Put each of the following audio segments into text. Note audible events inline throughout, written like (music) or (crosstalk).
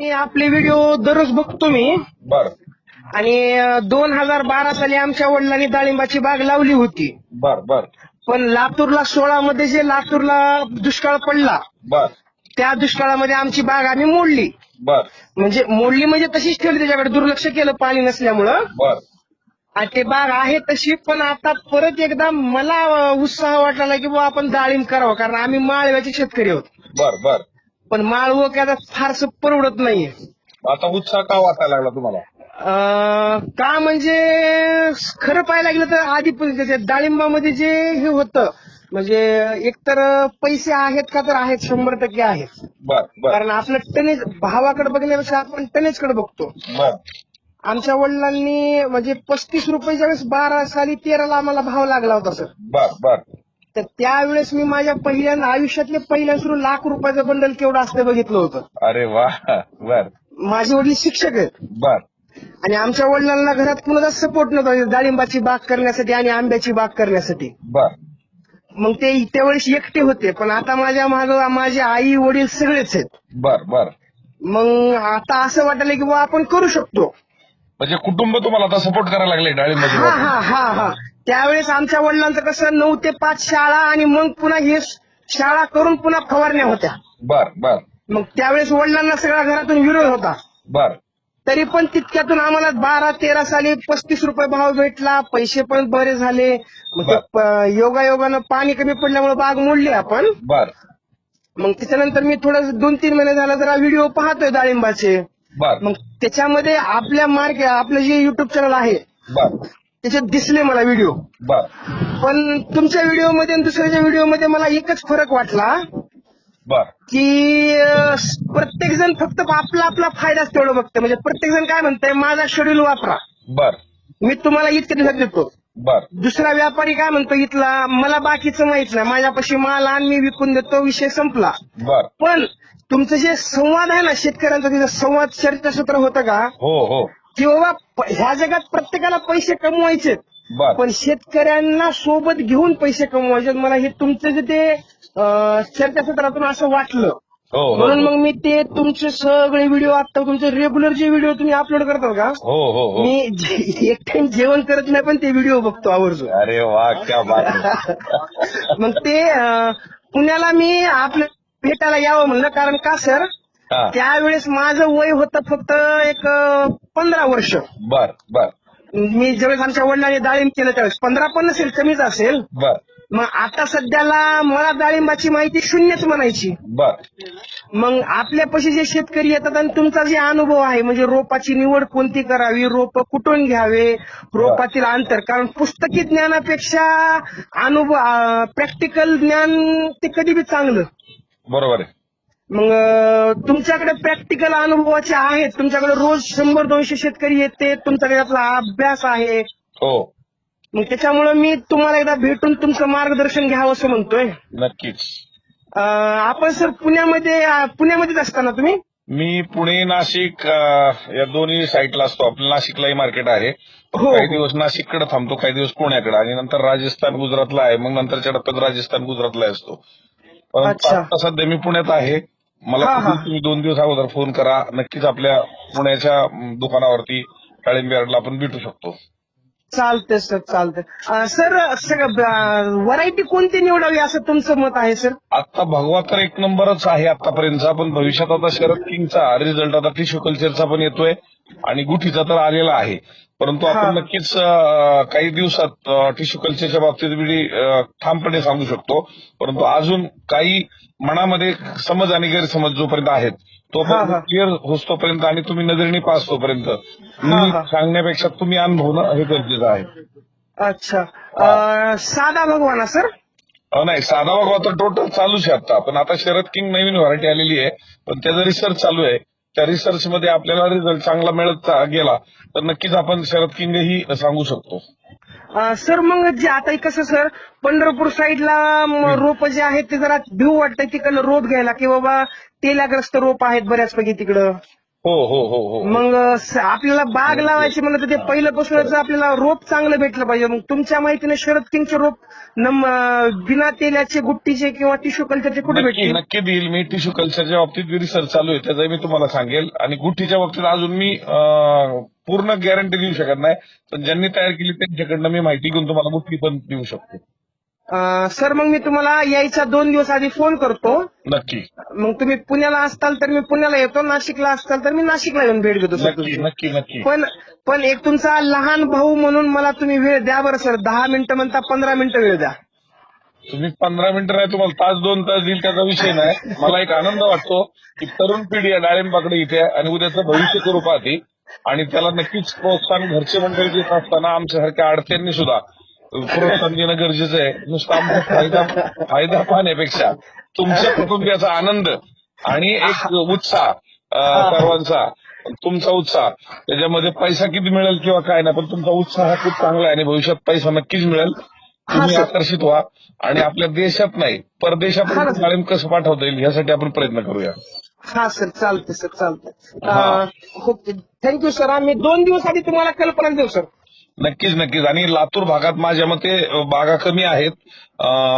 मी आपले व्हिडिओ दररोज बघतो मी. बर. आणि दोन हजार बारा साली आमच्या वडिलांनी डाळिंबाची बाग लावली होती. बर बर. पण लातूरला सोळा मध्ये जे लातूरला दुष्काळ पडला बर. त्या दुष्काळामध्ये आमची बाग आम्ही मोडली. बर. म्हणजे मोडली म्हणजे तशीच ठेवली त्याच्याकडे दुर्लक्ष केलं पाणी नसल्यामुळं. बर. आणि ते बाग आहे तशी पण आता परत एकदा मला उत्साह वाटला की बुवा आपण डाळिंब करावं कारण आम्ही माळव्याचे शेतकरी आहोत. बर बर. पण माळवं काय फारसं परवडत नाहीये. आता उत्साह का वाटायला लागला तुम्हाला? अं, का म्हणजे खरं पाहायला गेलं तर आधी पण त्याच्या डाळिंबामध्ये जे हे होतं म्हणजे एकतर पैसे आहेत का तर आहेत शंभर टक्के आहेत. बर बर. कारण आपलं टनेज भावाकडे बघण्यापेक्षा आपण टनेजकडे बघतो. बर. आमच्या वडिलांनी म्हणजे पस्तीस रुपयाच्या वेळेस बारा साली तेराला आम्हाला भाव लागला होता सर. बर बर. तर त्यावेळेस मी माझ्या पहिल्यांदा आयुष्यातले पहिल्या सुरू लाख रुपयाचं बंडल केवढं असतं बघितलं होतं. अरे वा बर. माझे वडील शिक्षक आहेत. बर. आणि आमच्या वडिलांना घरात कुणाचा सपोर्ट नव्हता डाळिंबाची बाग करण्यासाठी आणि आंब्याची बाग करण्यासाठी. बर. मग ते त्यावेळेस एकटे होते पण आता माझ्या माग माझे आई वडील सगळेच आहेत. बर बर. मग आता असं वाटलं की बुवा आपण करू शकतो. म्हणजे कुटुंब तुम्हाला आता सपोर्ट करायला लागले डाळिंबाची बाग. हा हा हा. त्यावेळेस आमच्या वडिलांचं कसं नऊ ते पाच शाळा आणि मग पुन्हा हे शाळा करून पुन्हा फवारण्या होत्या. बर बर. मग त्यावेळेस वडिलांना सगळ्या घरातून विरोध होता. बर. तरी पण तितक्यातून आम्हाला बारा तेरा साली पस्तीस रुपये भाव भेटला पैसे पण बरे झाले. प- योगायोगानं पाणी कमी पडल्यामुळे बाग मोडली आपण. बर. मग त्याच्यानंतर मी थोडं दोन तीन महिने झाला जरा व्हिडिओ पाहतोय डाळिंबाचे. मग त्याच्यामध्ये आपल्या मार्केट आपलं जे युट्यूब चॅनल आहे बर. त्याच्यात दिसले मला व्हिडिओ बर. पण तुमच्या व्हिडिओमध्ये आणि दुसऱ्याच्या व्हिडिओमध्ये मला एकच फरक वाटला. बर. की प्रत्येक जण फक्त आपला आपला फायदाच तेवढं बघतं म्हणजे प्रत्येक जण काय म्हणतंय माझा शेड्यूल वापरा. बर. मी तुम्हाला इतके दिवसात देतो. बर. दुसरा व्यापारी काय म्हणतो इथला मला बाकीचं माहीत नाही. माझ्यापाशी माल आण मी विकून देतो विषय संपला. बर. पण तुमचं जे संवाद आहे ना शेतकऱ्यांचा तिथं संवाद चर्चासत्र होतं का? हो हो. की बाबा ह्या जगात प्रत्येकाला पैसे कमवायचे पण शेतकऱ्यांना सोबत घेऊन पैसे कमवायचे मला हे तुमचं जे ते चर्चासत्रातून असं वाटलं. हो हो म्हणून मग मी ते तुमचे सगळे व्हिडिओ आता तुमचे रेग्युलर जे व्हिडिओ तुम्ही अपलोड करतात का? हो हो हो. मी एक टाइम जेवण करत नाही पण ते व्हिडिओ बघतो आवर्जून. अरे वा. (laughs) मग ते पुण्याला मी आपल्या भेटायला यावं म्हणलं. कारण का सर? हा त्यावेळेस माझं वय होतं फक्त एक पंधरा वर्ष. बर बर. मी ज्यावेळेस आमच्या वडिलांनी डाळिंब केलं त्यावेळेस पंधरा पण नसेल कमीच असेल. बर. मग आता सध्याला मला डाळिंबाची माहिती शून्यच म्हणायची. बर. मग आपल्यापाशी जे शेतकरी येतात आणि तुमचा जे अनुभव आहे म्हणजे रोपाची निवड कोणती करावी रोप कुठून घ्यावे रोपातील अंतर कारण पुस्तकी ज्ञानापेक्षा अनुभव प्रॅक्टिकल ज्ञान ते कधी बी चांगलं. बरोबर आहे. मग तुमच्याकडे प्रॅक्टिकल अनुभवाचे आहेत. तुमच्याकडे रोज शंभर दोनशे शेतकरी येते. तुमच्याकडे आपला अभ्यास आहे. हो. मग त्याच्यामुळे मी तुम्हाला एकदा भेटून तुमचं मार्गदर्शन घ्यावं असं म्हणतोय. नक्कीच. अं, आपण सर पुण्यामध्ये अं, पुण्यामध्येच असताना तुम्ही? मी पुणे नाशिक अं, या दोन्ही साईडला असतो. आपलं नाशिकलाही मार्केट आहे. हो. काही दिवस नाशिककडे थांबतो काही दिवस पुण्याकडे. आणि नंतर राजस्थान गुजरातला आहे. मग नंतरच्या टप्प्यात राजस्थान गुजरातला असतो. परंतु अच्छा. आता सध्या मी पुण्यात आहे. मला हा, हा. तुम्ही दोन दिवस अगोदर फोन करा. नक्कीच आपल्या पुण्याच्या अं, दुकानावरती डाळिंब यार्डला आपण भेटू शकतो. चालतंय सर चालतंय. सर सगळं व्हरायटी कोणती निवडावी असं तुमचं मत आहे सर? आता भगवा तर एक नंबरच आहे आतापर्यंतचा पण भविष्यात आता शरद किंगचा रिझल्ट आता टिश्यू कल्चरचा पण येतोय आणि गुठीचा तर आलेला आहे. परंतु हा. आपण नक्कीच काही दिवसात टिश्यू कल्चरच्या बाबतीत मी अं, ठामपणे सांगू शकतो. परंतु अजून काही मनामध्ये समज आणि गैरसमज जोपर्यंत आहेत हा, हा. तोपर्यंत क्लिअर होतोपर्यंत आणि तुम्ही नजरेने पास तोपर्यंत. हा, मी हा. सांगण्यापेक्षा तुम्ही अनुभवणं हे गरजेचं आहे. अच्छा. साधा भगवाना सर? नाही साधा बाबा तर टोटल चालूच आहे आता. पण आता शरद किंग नवीन व्हरायटी आलेली आहे. पण त्याचा रिसर्च चालू आहे. त्या रिसर्च मध्ये आपल्याला रिझल्ट चांगला मिळत गेला तर नक्कीच आपण शरद किंग ही सांगू शकतो. सर मग जे आता कसं सर पंढरपूर साईडला रोप जे आहेत ते जरा भिऊ वाटतंय तिकडलं रोप घ्यायला की बाबा तेलाग्रस्त रोप आहेत बऱ्याचपैकी तिकडं? हो हो हो हो. मग स- आपल्याला बाग लावायची म्हणलं तर ते पहिल्यापासूनच आपल्याला रोप चांगलं भेटलं पाहिजे. मग तुमच्या माहितीने शरद किंगचे रोप नम अं, बिना तेलाचे गुट्टीचे किंवा टिश्यू कल्चरचे कुठे नक्की भेटतील? नक्की देईल मी. टिश्यू कल्चरच्या बाबतीत रिसर्च चालू आहे त्याचा मी तुम्हाला सांगेल. आणि गुठीच्या बाबतीत अजून मी अं, पूर्ण गॅरंटी देऊ शकत नाही. पण ज्यांनी तयार केली त्यांच्याकडनं मी माहिती घेऊन तुम्हाला गुठी पण देऊ शकतो. सर मग मी तुम्हाला यायच्या दोन दिवस आधी फोन करतो. नक्की. मग तुम्ही पुण्याला असताल तर मी पुण्याला येतो नाशिकला असताल तर मी नाशिकला येऊन भेट घेतो सर नक्की तुमची. नक्की नक्की. पण पण एक तुमचा लहान भाऊ म्हणून मला तुम्ही वेळ द्या बरं सर. दहा मिनिटं म्हणता पंधरा मिनिटं वेळ द्या. तुम्ही पंधरा मिनिटं नाही तुम्हाला तास दोन तास देईल त्याचा विषय नाही. मला एक आनंद वाटतो की तरुण पिढी या डाळिंबाकडे इथे आहे आणि उद्याचं भविष्य करू पाहते आणि त्याला नक्कीच प्रोत्साहन घरचे मंडळी देत असताना आमच्यासारख्या आडत्यांनी सुद्धा प्रोत्साहन देणं गरजेचं आहे. नुसता आमचा फायदा फायदा पाहण्यापेक्षा तुमच्या कुटुंबियाचा आनंद आणि एक उत्साह सर्वांचा तुमचा उत्साह. त्याच्यामध्ये पैसा किती मिळेल किंवा काय नाही पण तुमचा उत्साह हा खूप चांगला आहे आणि भविष्यात पैसा नक्कीच मिळेल. तुम्ही. आकर्षित व्हा आणि आपल्या देशात नाही परदेशापर्यंत डाळिंब कसं पाठवता येईल यासाठी आपण प्रयत्न करूया. हा सर चालते सर चालते हा. थँक्यू सर आम्ही दोन दिवस आधी तुम्हाला कल्पना देऊ सर. नक्कीच नक्कीच. आणि लातूर भागात माझ्या मते बागा कमी आहेत.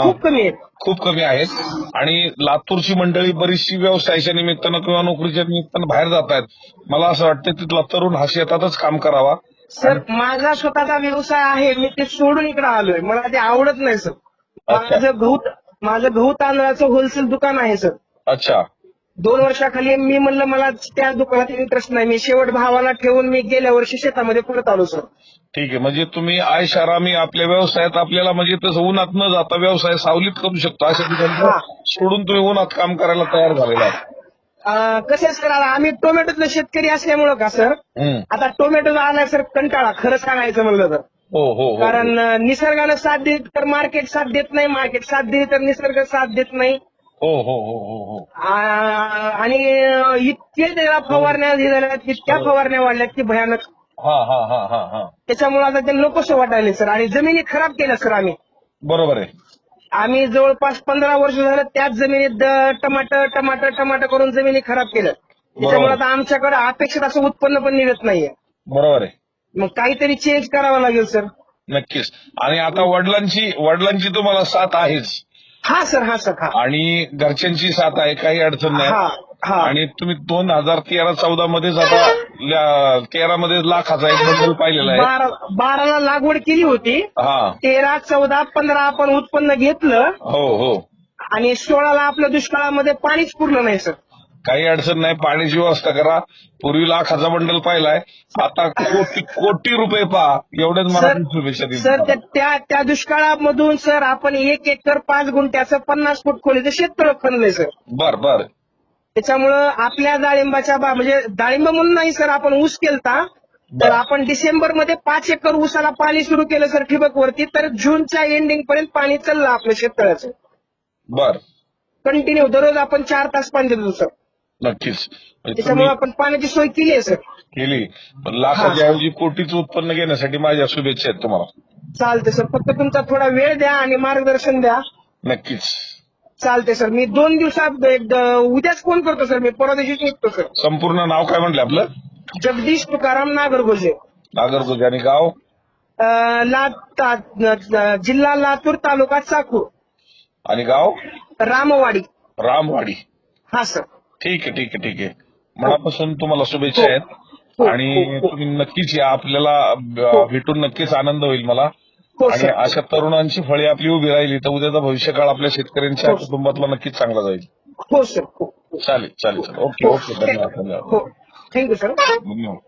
खूप कमी आहे खूप कमी आहेत. आणि लातूरची मंडळी बरीचशी व्यवसायाच्या निमित्तानं किंवा नोकरीच्या निमित्तानं बाहेर जात आहेत. मला असं वाटतं तिथला तरुण हा शेतातच काम करावा. सर माझा स्वतःचा व्यवसाय आहे. मी ते सोडून इकडे आलोय. मला ते आवडत नाही सर. माझं गहू माझं गहू तांदळाचं होलसेल दुकान आहे सर. अच्छा. दोन वर्षाखाली मी म्हणलं मला त्या दुकानात इंटरेस्ट नाही. मी शेवट भावाला ठेवून मी गेल्या वर्षी शेतामध्ये परत आलो सर ठीक आहे. म्हणजे तुम्ही आयशारामी आपल्या व्यवसायात आपल्याला म्हणजे तसं उन्हात न जाता व्यवसाय सावलीत करू शकता अशा ठिकाणी. सोडून तुम्ही उन्हात काम करायला तयार झालेला आहात. कसं सर आम्ही टोमॅटोचे शेतकरी असल्यामुळं का सर हम्म. आता टोमॅटोचा आलाय सर कंटाळा. खरं सांगायचं म्हणलं तर. हो हो हो. कारण अं, निसर्गानं साथ देत तर मार्केट साथ देत नाही मार्केट साथ दिली तर निसर्ग साथ देत नाही. हो हो हो हो हो. आ- आणि इतके त्याला फवारण्या हे झाल्यात इतक्या फवारण्या वाढल्यात की भयानक. हा हा हा हा हा. त्याच्यामुळे आता ते नकोसं वाटायले सर. आणि जमिनी खराब केल्या सर आम्ही. बरोबर आहे. आम्ही जवळपास पंधरा वर्ष झालं त्याच जमिनीत टमाटर टमाटर टमाटर करून जमिनी खराब केल्या त्याच्यामुळे आता आमच्याकडे अपेक्षित असं उत्पन्न पण निघत नाहीये. बरोबर आहे. मग काहीतरी चेंज करावं लागेल सर. नक्कीच. आणि आता वडिलांची वडिलांची तुम्हाला साथ आहेच. हा सर हा सर हा. आणि घरच्यांची साथ आहे काही अडचण हा नाही. हा आणि तुम्ही दोन हजार तेरा चौदा मध्येच आता तेरा मध्ये लाखाचा एक बंडल पाहिलेला आहे. बारा बाराला लागवड केली होती. हा. तेरा चौदा पंधरा आपण उत्पन्न घेतलं. हो हो. आणि सोळाला आपल्या दुष्काळामध्ये पाणीच पुरलं नाही सर. काही अडचण नाही पाण्याची व्यवस्था करा. पूर्वी लाखाचा बंडल पाहिलाय. आता कोटी कोटी रुपये पहा एवढेच मला सर- शुभेच्छा सर त्या त्या दुष्काळामधून सर आपण एक एकर पाच गुंठ्याचं पन्नास फूट खोलीचं क्षेत्र खणलंय सर. बर बर. त्याच्यामुळं आपल्या डाळिंबाच्या बा म्हणजे डाळिंब म्हणून नाही सर आपण ऊस केलता. तर आपण डिसेंबरमध्ये पाच एकर ऊसाला पाणी सुरू केलं सर ठिबक वरती तर जूनच्या एंडिंग पर्यंत पाणी चाललं आपल्या शेतकऱ्याचं बर. कंटिन्यू दररोज आपण चार तास पाणी देतो सर. नक्कीच. त्याच्यामुळे आपण पाण्याची सोय केली आहे सर. केली. पण लाखाच्या ऐवजी कोटीचं उत्पन्न घेण्यासाठी माझ्या शुभेच्छा आहेत तुम्हाला. चालते सर. फक्त तुमचा थोडा वेळ द्या आणि मार्गदर्शन द्या. नक्कीच. चालते सर. मी दोन दिवसात एक उद्याच फोन करतो सर. मी परवा दिवशीच निघतो सर. संपूर्ण नाव काय म्हटलं आपलं? जगदीश तुकाराम नागरगोजे. नागरगोज आणि गाव? अं, ला ता- जिल्हा लातूर तालुका चाकूर. आणि गाव? रामवाडी. रामवाडी. हा सर. ठीक आहे ठीक आहे ठीक आहे. मनापासून तुम्हाला शुभेच्छा आहेत. हो, आणि हो, हो. तुम्ही नक्कीच या. आपल्याला अ, भेटून नक्कीच आनंद होईल मला. हो आणि सर अशा तरुणांची फळी आपली उभी राहिली तर उद्याचा भविष्यकाळ आपल्या शेतकऱ्यांच्या हो. कुटुंबातला नक्कीच चांगला जाईल. हो सर हो. चालेल चालेल चालेल ओके ओके. धन्यवाद धन्यवाद. हो. थँक्यू सर धन्यवाद. हो